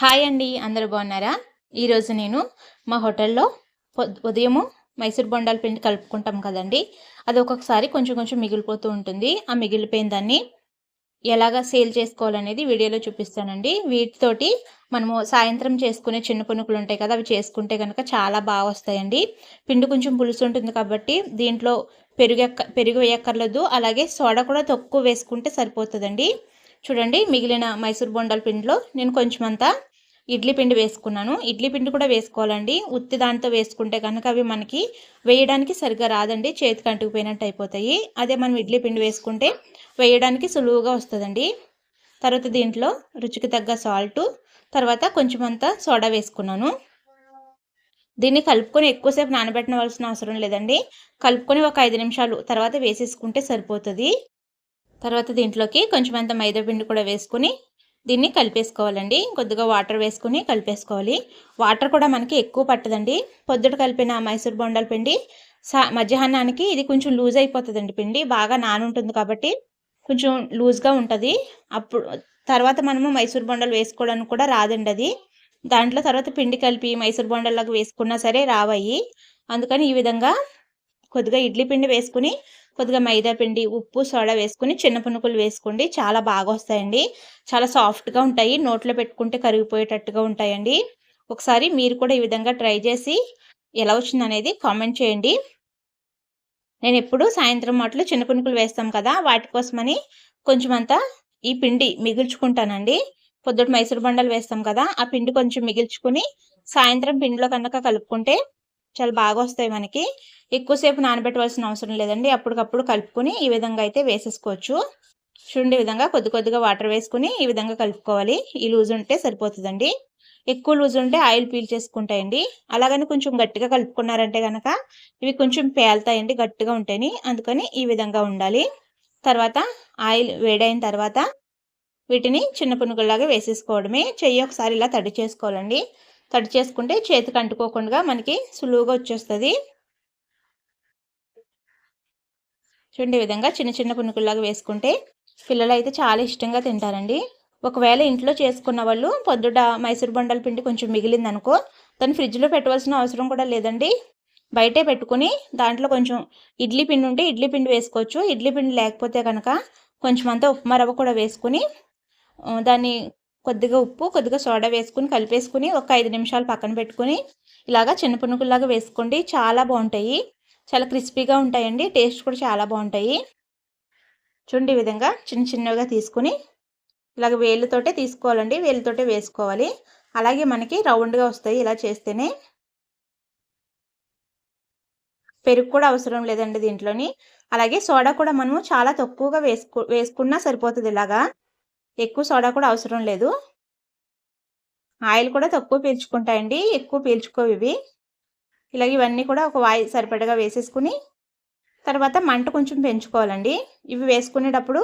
Hi అండి అందరు బాగున్నారా? ఈరోజు నేను మా హోటల్లో ఉదయము మైసూర్ బొండాల పిండి కలుపుకుంటాం కదండి. అది ఒక్కొక్కసారి కొంచెం కొంచెం మిగిలిపోతూ ఉంటుంది. ఆ మిగిలిపోయిన దాన్ని ఎలాగ సేల్ చేసుకోవాలనేది వీడియోలో చూపిస్తానండి. వీటితోటి మనము సాయంత్రం చేసుకునే చిన్న పునుకులు ఉంటాయి కదా అవి చేసుకుంటే కనుక చాలా బాగా వస్తాయండి. పిండి కొంచెం పులుసు ఉంటుంది కాబట్టి దీంట్లో పెరుగు పెరుగు వేయక్కర్లేదు. అలాగే సోడా కూడా తక్కువ వేసుకుంటే సరిపోతుందండి. చూడండి మిగిలిన మైసూర్ బొండాల పిండిలో నేను కొంచెం అంతా ఇడ్లీ పిండి వేసుకున్నాను. ఇడ్లీ పిండి కూడా వేసుకోవాలండి. ఉత్తి దాంతో వేసుకుంటే కనుక అవి మనకి వేయడానికి సరిగ్గా రాదండి. చేతికి అంటుకుపోయినట్టు అయిపోతాయి. అదే మనం ఇడ్లీ పిండి వేసుకుంటే వేయడానికి సులువుగా వస్తుందండి. తర్వాత దీంట్లో రుచికి తగ్గ సాల్టు తర్వాత కొంచెం అంతా సోడా వేసుకున్నాను. దీన్ని కలుపుకొని ఎక్కువసేపు నానబెట్టవలసిన అవసరం లేదండి. కలుపుకొని ఒక ఐదు నిమిషాలు తర్వాత వేసేసుకుంటే సరిపోతుంది. తర్వాత దీంట్లోకి కొంచెం అంత మైదా పిండి కూడా వేసుకుని దీన్ని కలిపేసుకోవాలండి. కొద్దిగా వాటర్ వేసుకుని కలిపేసుకోవాలి. వాటర్ కూడా మనకి ఎక్కువ పట్టదండి. పొద్దుట కలిపిన మైసూర్ బొండల పిండి సా మధ్యాహ్నానికి ఇది కొంచెం లూజ్ అయిపోతుందండి పిండి. బాగా నానుంటుంది కాబట్టి కొంచెం లూజ్గా ఉంటుంది. అప్పుడు తర్వాత మనము మైసూర్ బొండలు వేసుకోవడానికి కూడా రాదండి అది. దాంట్లో తర్వాత పిండి కలిపి మైసూర్ బొండల్లాగా వేసుకున్నా సరే రావయ్యి. అందుకని ఈ విధంగా కొద్దిగా ఇడ్లీ పిండి వేసుకుని కొద్దిగా మైదా పిండి ఉప్పు సోడా వేసుకుని చిన్న పునుకులు వేసుకోండి. చాలా బాగా వస్తాయండి. చాలా సాఫ్ట్గా ఉంటాయి. నోట్లో పెట్టుకుంటే కరిగిపోయేటట్టుగా ఉంటాయండి. ఒకసారి మీరు కూడా ఈ విధంగా ట్రై చేసి ఎలా వచ్చింది అనేది కామెంట్ చేయండి. నేను ఎప్పుడు సాయంత్రం మాటలు చిన్న పునుకులు వేస్తాం కదా వాటి కోసమని కొంచెం అంతా ఈ పిండి మిగుల్చుకుంటానండి. పొద్దుట మైసూరు బండలు వేస్తాం కదా ఆ పిండి కొంచెం మిగిల్చుకుని సాయంత్రం పిండిలో కనుక కలుపుకుంటే చాలా బాగా వస్తాయి మనకి ఎక్కువసేపు నానబెట్టవలసిన అవసరం లేదండి. అప్పటికప్పుడు కలుపుకొని ఈ విధంగా అయితే వేసేసుకోవచ్చు. చూడండి విధంగా కొద్ది కొద్దిగా వాటర్ వేసుకుని ఈ విధంగా కలుపుకోవాలి. ఈ లూజ్ ఉంటే సరిపోతుందండి. ఎక్కువ లూజ్ ఉంటే ఆయిల్ పీల్ చేసుకుంటాయండి. అలాగని కొంచెం గట్టిగా కలుపుకున్నారంటే కనుక ఇవి కొంచెం పేలుతాయండి గట్టిగా ఉంటాయని. అందుకని ఈ విధంగా ఉండాలి. తర్వాత ఆయిల్ వేడైన తర్వాత వీటిని చిన్న పునుగుల్లాగా వేసేసుకోవడమే. చెయ్యి ఒకసారి ఇలా తడి చేసుకోవాలండి. తడి చేసుకుంటే చేతికి అంటుకోకుండా మనకి సులువుగా వచ్చేస్తుంది. చూడండి విధంగా చిన్న చిన్న పునుకుల్లాగా వేసుకుంటే పిల్లలు అయితే చాలా ఇష్టంగా తింటారండి. ఒకవేళ ఇంట్లో చేసుకున్న వాళ్ళు పొద్దుట మైసూర్ బండల పిండి కొంచెం మిగిలిందనుకో దాన్ని ఫ్రిడ్జ్లో పెట్టవలసిన అవసరం కూడా లేదండి. బయటే పెట్టుకుని దాంట్లో కొంచెం ఇడ్లీ పిండి ఉంటే ఇడ్లీ పిండి వేసుకోవచ్చు. ఇడ్లీ పిండి లేకపోతే కనుక కొంచెం అంతా ఉప్మా రవ్వ కూడా వేసుకుని దాన్ని కొద్దిగా ఉప్పు కొద్దిగా సోడా వేసుకుని కలిపేసుకుని ఒక ఐదు నిమిషాలు పక్కన పెట్టుకుని ఇలాగా చిన్న పునుకుల్లాగా వేసుకోండి. చాలా బాగుంటాయి. చాలా క్రిస్పీగా ఉంటాయండి. టేస్ట్ కూడా చాలా బాగుంటాయి. చూడండి ఈ విధంగా చిన్న చిన్నగా తీసుకుని ఇలాగ వేలుతోటే తీసుకోవాలండి. వేలుతోటే వేసుకోవాలి. అలాగే మనకి రౌండ్గా వస్తాయి ఇలా చేస్తేనే. పెరుగు కూడా అవసరం లేదండి దీంట్లోని. అలాగే సోడా కూడా మనము చాలా తక్కువగా వేసుకు వేసుకున్నా సరిపోతుంది ఇలాగా. ఎక్కువ సోడా కూడా అవసరం లేదు. ఆయిల్ కూడా తక్కువ పీల్చుకుంటాయండి. ఎక్కువ పీల్చుకోవి ఇవి. ఇలాగ ఇవన్నీ కూడా ఒక వాయి సరిపడగా వేసేసుకుని తర్వాత మంట కొంచెం పెంచుకోవాలండి. ఇవి వేసుకునేటప్పుడు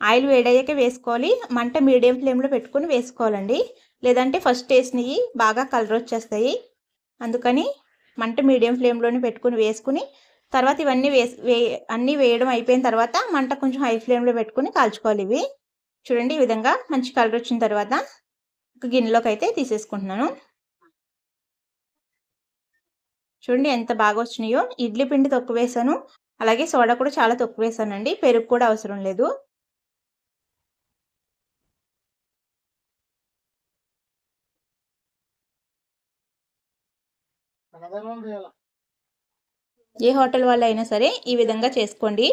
ఆయిల్ వేడయ్యాక వేసుకోవాలి. మంట మీడియం ఫ్లేమ్లో పెట్టుకుని వేసుకోవాలండి. లేదంటే ఫస్ట్ వేసినవి బాగా కలర్ వచ్చేస్తాయి. అందుకని మంట మీడియం ఫ్లేమ్లోనే పెట్టుకుని వేసుకుని తర్వాత ఇవన్నీ వేసి వే అన్నీ వేయడం అయిపోయిన తర్వాత మంట కొంచెం హై ఫ్లేమ్లో పెట్టుకుని కాల్చుకోవాలి ఇవి. చూడండి ఈ విధంగా మంచి కలర్ వచ్చిన తర్వాత ఒక గిన్నెలోకి అయితే తీసేసుకుంటున్నాను. చూడండి ఎంత బాగా వచ్చినాయో. ఇడ్లీ పిండి తక్కువ వేసాను. అలాగే సోడా కూడా చాలా తక్కువ వేసానండి. పెరుగు కూడా అవసరం లేదు. ఏ హోటల్ వాళ్ళు అయినా సరే ఈ విధంగా చేసుకోండి.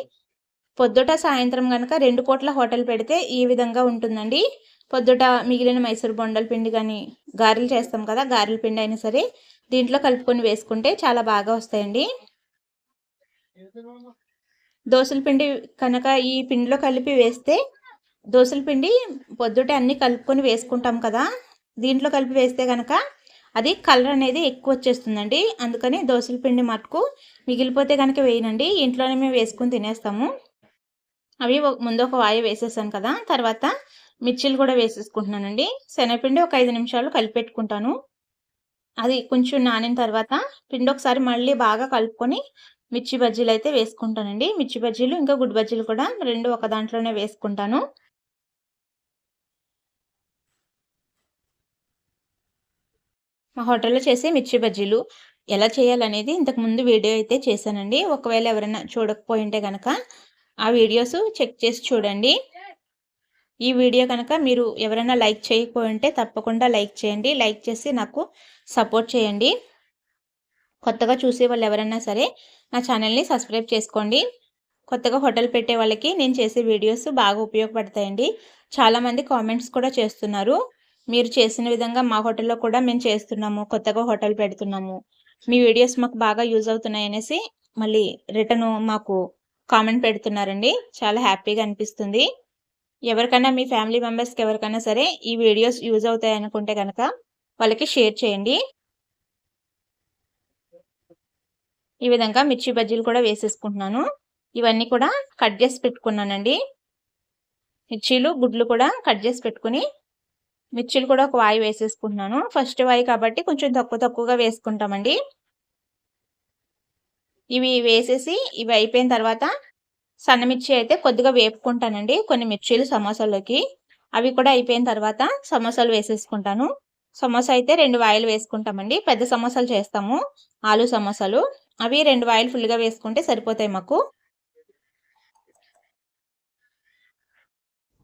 పొద్దుట సాయంత్రం కనుక రెండు కోట్ల హోటల్ పెడితే ఈ విధంగా ఉంటుందండి. పొద్దుట మిగిలిన మైసూర్ బొండల పిండి కానీ గారెలు చేస్తాం కదా గారెల పిండి అయినా సరే దీంట్లో కలుపుకొని వేసుకుంటే చాలా బాగా వస్తాయండి. దోశల పిండి కనుక ఈ పిండిలో కలిపి వేస్తే దోశల పిండి పొద్దుట అన్నీ కలుపుకొని వేసుకుంటాం కదా దీంట్లో కలిపి వేస్తే కనుక అది కలర్ అనేది ఎక్కువ వచ్చేస్తుందండి. అందుకని దోశల పిండి మటుకు మిగిలిపోతే కనుక వేయనండి. ఇంట్లోనే మేము వేసుకుని తినేస్తాము. అవి ముందు ఒక వాయి వేసేసాను కదా తర్వాత మిర్చీలు కూడా వేసేసుకుంటున్నానండి. శనగపిండి ఒక ఐదు నిమిషాలు కలిపెట్టుకుంటాను. అది కొంచెం నానిన తర్వాత పిండి ఒకసారి మళ్ళీ బాగా కలుపుకొని మిర్చి బజ్జీలు అయితే వేసుకుంటానండి. మిర్చి బజ్జీలు ఇంకా గుడ్డు బజ్జీలు కూడా రెండు ఒక దాంట్లోనే వేసుకుంటాను. మా హోటల్లో చేసే మిర్చి బజ్జీలు ఎలా చేయాలనేది ఇంతకుముందు వీడియో అయితే చేశానండి. ఒకవేళ ఎవరైనా చూడకపోయింటే కనుక ఆ వీడియోస్ చెక్ చేసి చూడండి. ఈ వీడియో కనుక మీరు ఎవరైనా లైక్ చేయకపోయింటే తప్పకుండా లైక్ చేయండి. లైక్ చేసి నాకు సపోర్ట్ చేయండి. కొత్తగా చూసే వాళ్ళు ఎవరైనా సరే నా ఛానల్ని సబ్స్క్రైబ్ చేసుకోండి. కొత్తగా హోటల్ పెట్టే వాళ్ళకి నేను చేసే వీడియోస్ బాగా ఉపయోగపడతాయండి. చాలామంది కామెంట్స్ కూడా చేస్తున్నారు. మీరు చేసిన విధంగా మా హోటల్లో కూడా మేము చేస్తున్నాము. కొత్తగా హోటల్ పెడుతున్నాము. మీ వీడియోస్ మాకు బాగా యూజ్ అవుతున్నాయి అనేసి మళ్ళీ రిటర్న్ మాకు కామెంట్ పెడుతున్నారండి. చాలా హ్యాపీగా అనిపిస్తుంది. ఎవరికైనా మీ ఫ్యామిలీ మెంబర్స్కి ఎవరికైనా సరే ఈ వీడియోస్ యూజ్ అవుతాయి అనుకుంటే కనుక వాళ్ళకి షేర్ చేయండి. ఈ విధంగా మిర్చి బజ్జీలు కూడా వేసేసుకుంటున్నాను. ఇవన్నీ కూడా కట్ చేసి పెట్టుకున్నానండి. మిర్చీలు గుడ్లు కూడా కట్ చేసి పెట్టుకుని మిర్చీలు కూడా ఒక వాయి వేసేసుకుంటున్నాను. ఫస్ట్ వాయి కాబట్టి కొంచెం తక్కువ తక్కువగా వేసుకుంటామండి. ఇవి వేసేసి ఇవి అయిపోయిన తర్వాత సన్నమిర్చి అయితే కొద్దిగా వేపుకుంటానండి కొన్ని మిర్చీలు సమోసాలోకి అవి కూడా అయిపోయిన తర్వాత సమోసాలు వేసేసుకుంటాను. సమోసా అయితే రెండు వాయిలు వేసుకుంటామండి పెద్ద సమోసాలు చేస్తాము ఆలు సమోసాలు. అవి రెండు వాయిలు ఫుల్గా వేసుకుంటే సరిపోతాయి మాకు.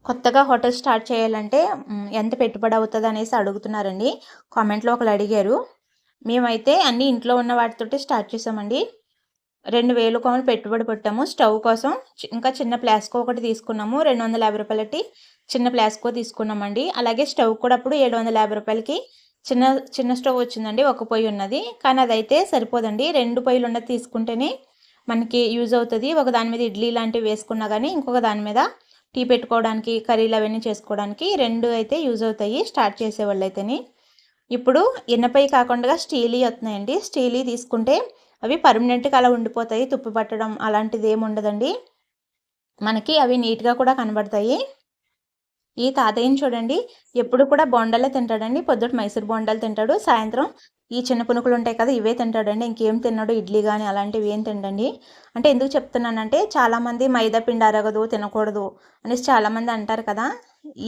కొత్తగా హోటల్ స్టార్ట్ చేయాలంటే ఎంత పెట్టుబడి అవుతుంది అనేసి అడుగుతున్నారండి. కామెంట్లో ఒకరు అడిగారు. మేమైతే అన్నీ ఇంట్లో ఉన్న వాటితోటి స్టార్ట్ చేసామండి. రెండు వేలు కోమలు పెట్టుబడి పెట్టాము. స్టవ్ కోసం ఇంకా చిన్న ప్లాస్కో ఒకటి తీసుకున్నాము. రెండు వందల యాభై రూపాయలకి చిన్న ప్లాస్కో తీసుకున్నామండి. అలాగే స్టవ్ కూడా అప్పుడు ఏడు వందల యాభై రూపాయలకి చిన్న చిన్న స్టవ్ వచ్చిందండి. ఒక పొయ్యి ఉన్నది. కానీ అదైతే సరిపోదండి. రెండు పొయ్యిలు ఉన్నది తీసుకుంటేనే మనకి యూజ్ అవుతుంది. ఒక దాని మీద ఇడ్లీ లాంటివి వేసుకున్నా కానీ ఇంకొక దాని మీద టీ పెట్టుకోవడానికి కర్రీలు అవన్నీ చేసుకోవడానికి రెండు అయితే యూజ్ అవుతాయి. స్టార్ట్ చేసేవాళ్ళు అయితేనే. ఇప్పుడు ఇన్నపై కాకుండా స్టీలీ వస్తున్నాయండి. స్టీలీ తీసుకుంటే అవి పర్మనెంట్గా అలా ఉండిపోతాయి తుప్పు పట్టడం అలాంటిది ఏమి ఉండదండి మనకి అవి నీట్గా కూడా కనబడతాయి. ఈ తాతయ్యని చూడండి ఎప్పుడు కూడా బొండాలే తింటాడండి. పొద్దుట మైసూర్ బొండాలు తింటాడు. సాయంత్రం ఈ చిన్న పునుకులు ఉంటాయి కదా ఇవే తింటాడండి. ఇంకేం తిన్నాడు? ఇడ్లీ కానీ అలాంటివి ఏం తినండి అంటే ఎందుకు చెప్తున్నానంటే చాలామంది మైదా పిండి అరగదు తినకూడదు అనేసి చాలామంది అంటారు కదా.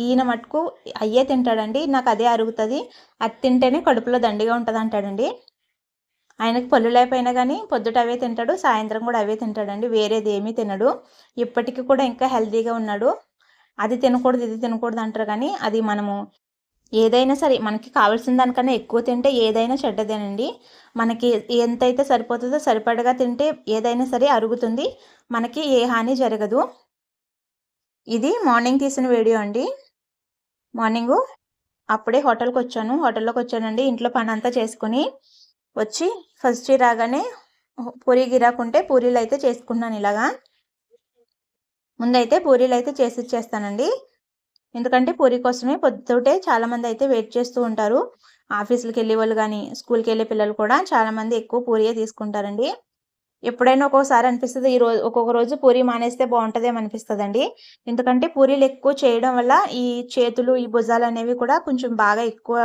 ఈయన మటుకు అయ్యే తింటాడండి. నాకు అదే అరుగుతుంది. అది తింటేనే కడుపులో దండిగా ఉంటుంది అంటాడండి ఆయనకు పళ్ళు లేకపోయినా కానీ పొద్దుట అవే తింటాడు సాయంత్రం కూడా అవే తింటాడండి. వేరేది ఏమీ తినడు. ఇప్పటికీ కూడా ఇంకా హెల్తీగా ఉన్నాడు. అది తినకూడదు ఇది తినకూడదు అంటారు కానీ అది మనము ఏదైనా సరే మనకి కావాల్సిన దానికన్నా ఎక్కువ తింటే ఏదైనా చెడ్డదేనండి. మనకి ఎంతైతే సరిపోతుందో సరిపడగా తింటే ఏదైనా సరే అరుగుతుంది. మనకి ఏ హాని జరగదు. ఇది మార్నింగ్ తీసిన వీడియో అండి. మార్నింగు అప్పుడే హోటల్కి వచ్చాను హోటల్లోకి వచ్చానండి ఇంట్లో పని అంతా చేసుకుని వచ్చి ఫస్ట్ రాగానే పూరి గిరాకుంటే పూరీలు అయితే చేసుకున్నాను ఇలాగా. ముందైతే పూరీలు అయితే చేసి ఇచ్చేస్తానండి. ఎందుకంటే పూరి కోసమే పొద్దుటే చాలామంది అయితే వెయిట్ చేస్తూ ఉంటారు. ఆఫీసులకు వెళ్ళే వాళ్ళు కానీ స్కూల్కి వెళ్ళే పిల్లలు కూడా చాలామంది ఎక్కువ పూరియే తీసుకుంటారండి. ఎప్పుడైనా ఒక్కొక్కసారి అనిపిస్తుంది ఈ రోజు ఒక్కొక్క రోజు పూరి మానేస్తే బాగుంటుందేమో అనిపిస్తుందండి. ఎందుకంటే పూరీలు ఎక్కువ చేయడం వల్ల ఈ చేతులు ఈ భుజాలు అనేవి కూడా కొంచెం బాగా ఎక్కువ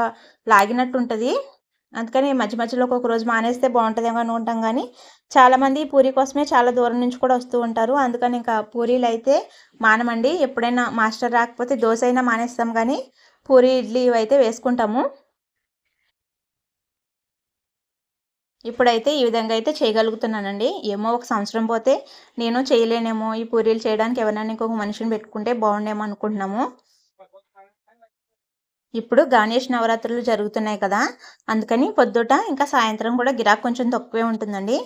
లాగినట్టు ఉంటుంది అందుకని మధ్య మధ్యలో ఒక రోజు మానేస్తే బాగుంటుందేమో అనుకుంటాం కానీ చాలామంది పూరి కోసమే చాలా దూరం నుంచి కూడా వస్తూ ఉంటారు. అందుకని ఇంకా పూరీలు అయితే మానమండి. ఎప్పుడైనా మాస్టర్ రాకపోతే దోశ అయినా మానేస్తాం కానీ పూరి ఇడ్లీ అయితే వేసుకుంటాము. ఇప్పుడైతే ఈ విధంగా అయితే చేయగలుగుతున్నానండి. ఏమో ఒక సంవత్సరం పోతే నేను చేయలేనేమో ఈ పూరీలు చేయడానికి ఎవరైనా ఇంకొక మనిషిని పెట్టుకుంటే బాగుండేమో అనుకుంటున్నాము. ఇప్పుడు గణేష్ నవరాత్రులు జరుగుతున్నాయి కదా. అందుకని పొద్దుట ఇంకా సాయంత్రం కూడా గిరాక్ కొంచెం తక్కువే ఉంటుందండి.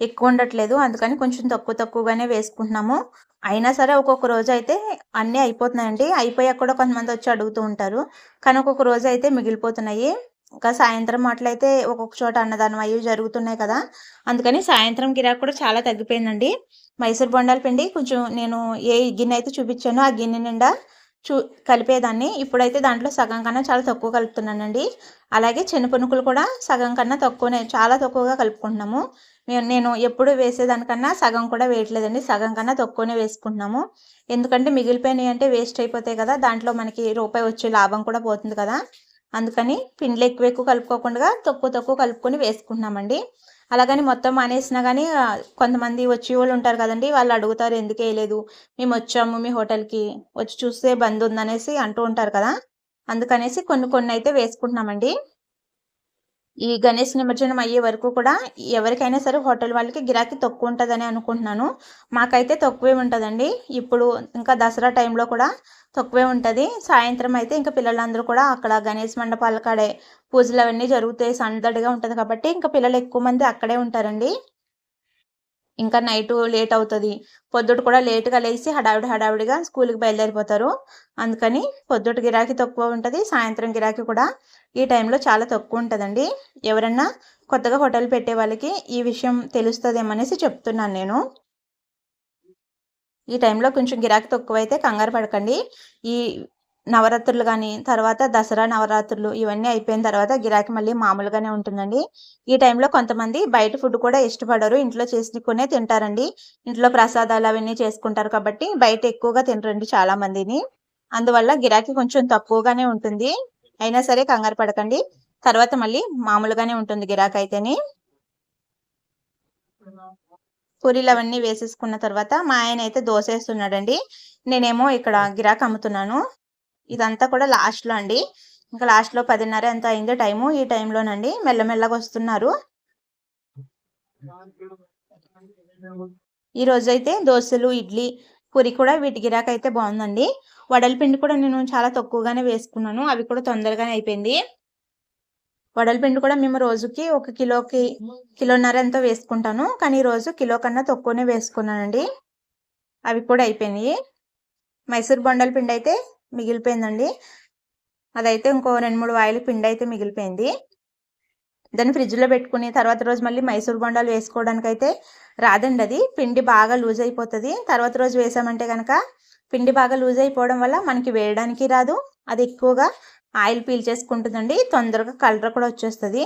ఎక్కువ ఉండట్లేదు. అందుకని కొంచెం తక్కువ తక్కువగానే వేసుకుంటున్నాము. అయినా సరే ఒక్కొక్క రోజు అయితే అన్నీ అయిపోతున్నాయండి. అయిపోయాక కూడా కొంతమంది వచ్చి అడుగుతూ ఉంటారు. కానీ ఒక్కొక్క రోజు అయితే మిగిలిపోతున్నాయి. ఇంకా సాయంత్రం అట్లయితే ఒక్కొక్క చోట అన్నదానం అవి జరుగుతున్నాయి కదా. అందుకని సాయంత్రం గిరాకు కూడా చాలా తగ్గిపోయిందండి. మైసూర్ బొండాల పిండి కొంచెం నేను ఏ గిన్నె అయితే చూపించానో ఆ గిన్నె నిండా చూ కలిపేదాన్ని. ఇప్పుడైతే దాంట్లో సగం కన్నా చాలా తక్కువ కలుపుతున్నానండి. అలాగే చెనపనుకులు కూడా సగం కన్నా తక్కువనే చాలా తక్కువగా కలుపుకుంటున్నాము. నేను ఎప్పుడు వేసేదానికన్నా సగం కూడా వేయట్లేదండి. సగం కన్నా తక్కువనే వేసుకుంటున్నాము. ఎందుకంటే మిగిలిపోయినాయి అంటే వేస్ట్ అయిపోతాయి కదా దాంట్లో మనకి రూపాయి వచ్చే లాభం కూడా పోతుంది కదా. అందుకని పిండిలు ఎక్కువ ఎక్కువ కలుపుకోకుండా తక్కువ తక్కువ కలుపుకొని వేసుకుంటున్నామండి. అలాగని మొత్తం మానేసినా కానీ కొంతమంది వచ్చే వాళ్ళు ఉంటారు కదండి వాళ్ళు అడుగుతారు ఎందుకు వేయలేదు మేము వచ్చాము మీ హోటల్కి వచ్చి చూస్తే బంద్ ఉందనేసి అంటూ ఉంటారు కదా అందుకనేసి కొన్ని కొన్ని అయితే వేసుకుంటున్నామండి. ఈ గణేష్ నిమజ్జనం అయ్యే వరకు కూడా ఎవరికైనా సరే హోటల్ వాళ్ళకి గిరాకీ తక్కువ ఉంటుందని అనుకుంటున్నాను. మాకైతే తక్కువే ఉంటుందండి. ఇప్పుడు ఇంకా దసరా టైంలో కూడా తక్కువే ఉంటుంది. సాయంత్రం అయితే ఇంకా పిల్లలందరూ కూడా అక్కడ గణేష్ మండపాల కాడే పూజలు అవన్నీ జరుగుతాయి సందడిగా ఉంటుంది కాబట్టి ఇంకా పిల్లలు ఎక్కువ మంది అక్కడే ఉంటారండి. ఇంకా నైట్ లేట్ అవుతుంది. పొద్దుట కూడా లేట్గా లేచి హడావిడి హడావిడిగా స్కూల్కి బయలుదేరిపోతారు. అందుకని పొద్దుట గిరాకీ తక్కువ ఉంటుంది. సాయంత్రం గిరాకీ కూడా ఈ టైంలో చాలా తక్కువ ఉంటుందండి. ఎవరన్నా కొత్తగా హోటల్ పెట్టే వాళ్ళకి ఈ విషయం తెలుస్తుందేమనేసి చెప్తున్నాను నేను. ఈ టైంలో కొంచెం గిరాకీ తక్కువైతే కంగారు పడకండి. ఈ నవరాత్రులు కానీ తర్వాత దసరా నవరాత్రులు ఇవన్నీ అయిపోయిన తర్వాత గిరాకీ మళ్ళీ మామూలుగానే ఉంటుందండి. ఈ టైంలో కొంతమంది బయట ఫుడ్ కూడా ఇష్టపడరు. ఇంట్లో చేసుకునే తింటారండి. ఇంట్లో ప్రసాదాలు అవన్నీ చేసుకుంటారు కాబట్టి బయట ఎక్కువగా తినరండి చాలా మందిని అందువల్ల గిరాకీ కొంచెం తక్కువగానే ఉంటుంది. అయినా సరే కంగారు పడకండి. తర్వాత మళ్ళీ మామూలుగానే ఉంటుంది గిరాక్ అయితేనే. పూరీలు అవన్నీ వేసేసుకున్న తర్వాత మా ఆయన అయితే దోశ వేస్తున్నాడండి. నేనేమో ఇక్కడ గిరాక్ అమ్ముతున్నాను. ఇదంతా కూడా లాస్ట్లో అండి. ఇంకా లాస్ట్లో పదిన్నర ఎంత అయిందో టైము ఈ టైంలోనండి. మెల్లమెల్లగా వస్తున్నారు. ఈ రోజైతే దోశలు ఇడ్లీ పూరి కూడా వీటి గిరాకైతే అయితే బాగుందండి. వడల పిండి కూడా నేను చాలా తక్కువగానే వేసుకున్నాను. అవి కూడా తొందరగానే అయిపోయింది. వడల పిండి కూడా మేము రోజుకి ఒక కిలోకి కిలోన్నర ఎంతో వేసుకుంటాను. కానీ ఈరోజు కిలో కన్నా తక్కువనే వేసుకున్నానండి. అవి కూడా అయిపోయినాయి. మైసూర్ బొండల పిండి అయితే మిగిలిపోయిందండి. అదైతే ఇంకో రెండు మూడు వాయిల పిండి అయితే మిగిలిపోయింది. దాన్ని ఫ్రిడ్జ్లో పెట్టుకుని తర్వాత రోజు మళ్ళీ మైసూర్ బొండాలు వేసుకోవడానికి అయితే రాదండి అది. పిండి బాగా లూజ్ అయిపోతుంది. తర్వాత రోజు వేసామంటే కనుక పిండి బాగా లూజ్ అయిపోవడం వల్ల మనకి వేయడానికి రాదు. అది ఎక్కువగా ఆయిల్ పీల్చేసుకుంటుందండి తొందరగా కలర్ కూడా వచ్చేస్తుంది.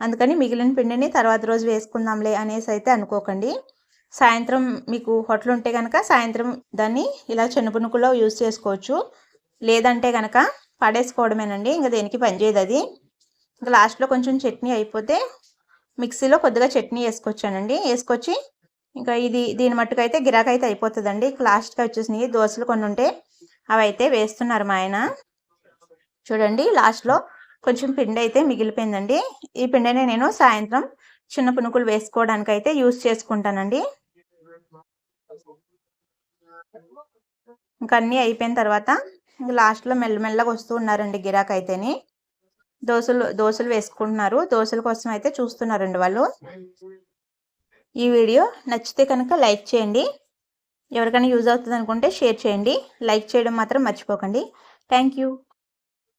అందుకని మిగిలిన పిండిని తర్వాత రోజు వేసుకుందాంలే అనేసి అయితే అనుకోకండి. సాయంత్రం మీకు హోటల్ ఉంటే కనుక సాయంత్రం దాన్ని ఇలా చెనుపునుకులో యూజ్ చేసుకోవచ్చు. లేదంటే కనుక పడేసుకోవడమేనండి. ఇంకా దేనికి పనిచేయదు అది. ఇంకా లాస్ట్లో కొంచెం చట్నీ అయిపోతే మిక్సీలో కొద్దిగా చట్నీ వేసుకొచ్చానండి. వేసుకొచ్చి ఇంకా ఇది దీని మట్టుకైతే అయితే గిరాకీ అయితే అయిపోతుందండి లాస్ట్గా వచ్చేసినాయి దోశలు కొన్ని ఉంటే అవి అయితే వేస్తున్నారు మా ఆయన. చూడండి లాస్ట్లో కొంచెం పిండి అయితే మిగిలిపోయిందండి. ఈ పిండిని నేను సాయంత్రం చిన్న పునుకులు వేసుకోవడానికి అయితే యూస్ చేసుకుంటానండి. ఇంకా అన్నీ అయిపోయిన తర్వాత లాస్ట్లో మెల్లమెల్లగా వస్తూ ఉన్నారండి గిరాక్ దోశలు దోశలు వేసుకుంటున్నారు. దోశల కోసం అయితే చూస్తున్నారండి వాళ్ళు. ఈ వీడియో నచ్చితే కనుక లైక్ చేయండి. ఎవరికైనా యూజ్ అవుతుంది అనుకుంటే షేర్ చేయండి. లైక్ చేయడం మాత్రం మర్చిపోకండి. థ్యాంక్